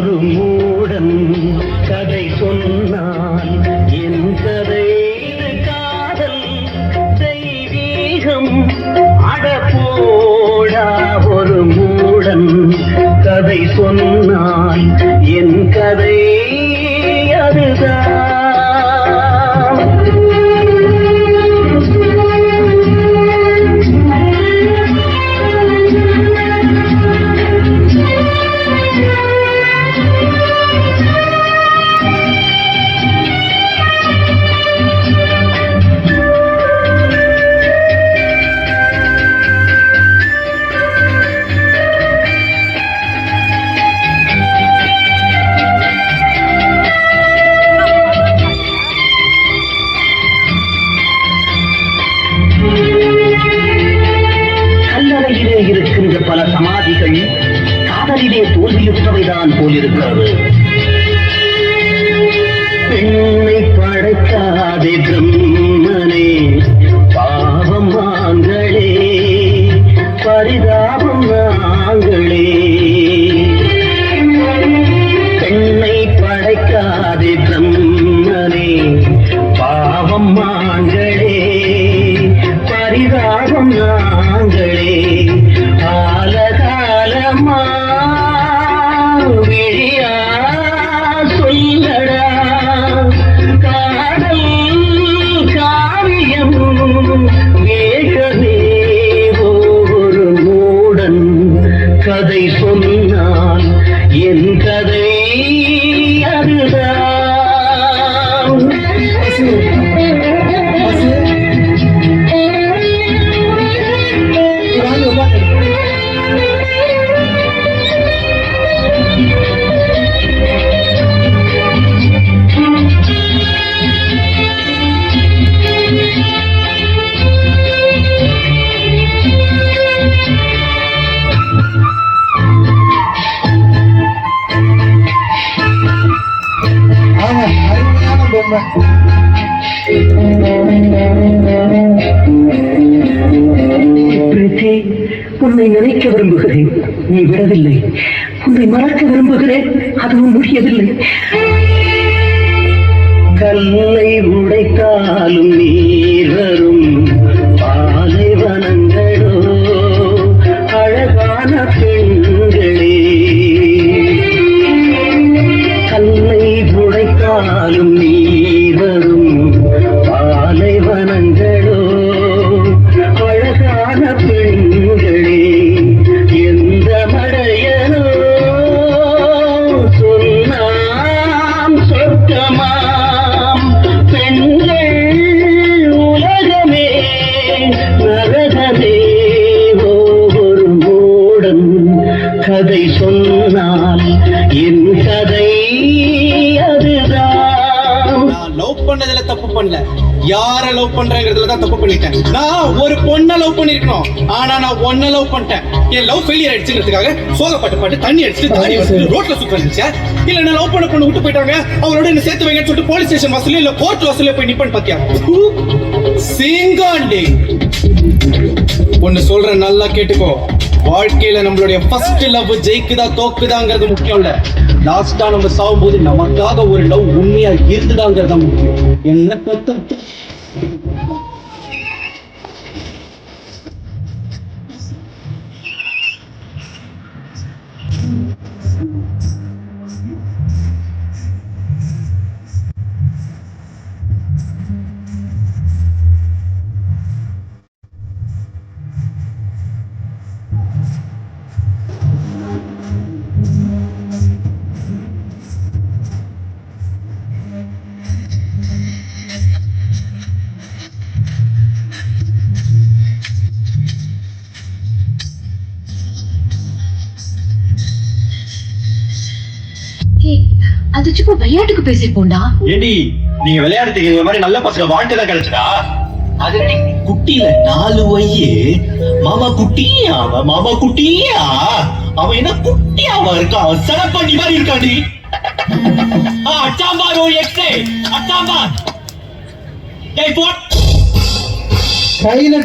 ஒரு மூடன் கதை சொன்னான். என் கதை காதல் தெய்வீகம். அடப்போடா ஒரு மூடன் கதை சொன்னான். என் கதை அதுதான். காதலிலே தோல்வியுற்றவைதான் போலிருக்கிறது. பெண்ணை படைக்காதே பிரம்மனே பாவம் நாங்களே பரிதாபம் நாங்களே பெண்ணை படைக்காதே பிரம்மனே பாவம் நாங்களே பரிதாபம் நாங்களே கதை சொன்னான். என் கதை பிரீத்தி உன்னை நினைக்க விரும்புகிறேன். நீ விடவில்லை. உன்னை மறக்க விரும்புகிறேன். அதுவும் முடியவில்லை. கல்லை உடைத்தாலும் நீர் வரும். பாலைவனங்களோ அழகான ஒரு மூடன் கதை சொன்னால் என் கதை அதுதான். நான் லவ் பண்ணதுல தப்பு பண்ணல. யார லவ் பண்றேங்கிறதுல தான் தப்பு பண்ணிட்டேன். நான் ஒரு பொண்ண லவ் பண்ணிருக்கணும். ஆனா நான் ஒன்ன லவ் பண்ணிட்டேன். என் லவ் ஃபெயிலியர் ஆயிடுச்சுங்கிறதுக்காக சோகப்பட்டு பாட்டு தண்ணி அடிச்சுட்டு தாடி வச்சுட்டு ரோட்ல சுத்த வந்துச்சா இல்ல நான் லவ் பண்ண பொண்ணு விட்டு போயிட்டாங்க. அவங்களோட என்ன சேர்த்து வைங்கன்னு சொல்லிட்டு போலீஸ் ஸ்டேஷன் வாசல்ல இல்ல கோர்ட் வாசல்ல போய் நிப்பன் பாத்தியா? சிங்காண்டி. ஒன்னு சொல்கிறேன் நல்லா கேட்டுக்கோ. வாழ்க்கையில நம்மளுடைய ஃபர்ஸ்ட் லவ் ஜெயிக்குதா தோக்குதாங்கிறது முக்கியம் இல்ல. லாஸ்டா நம்ம சாகும்போது நமக்காக ஒரு லவ் உண்மையா இருந்துதாங்கிறது தான் முக்கியம். என்ன பத்த சும்மா விளையாட்டுக்கு பேசிருப்போம்டா ஏடி நீங்க விளையாடுறதுக்கு இந்த மாதிரி நல்ல பசங்க வாழ்க்கை தான் கிடைச்சதா? அது குட்டியில நாலு வயசு மாமா குட்டியா அவன் மாமா குட்டியா அவன் என்ன குட்டியாவா இருக்கான் சரப்பண்ணி மாதிரி இருக்காண்டி ஆ, அச்சாம்பார் ஒரு எக்ஸே அச்சாம்பார். டேய் போட் கையில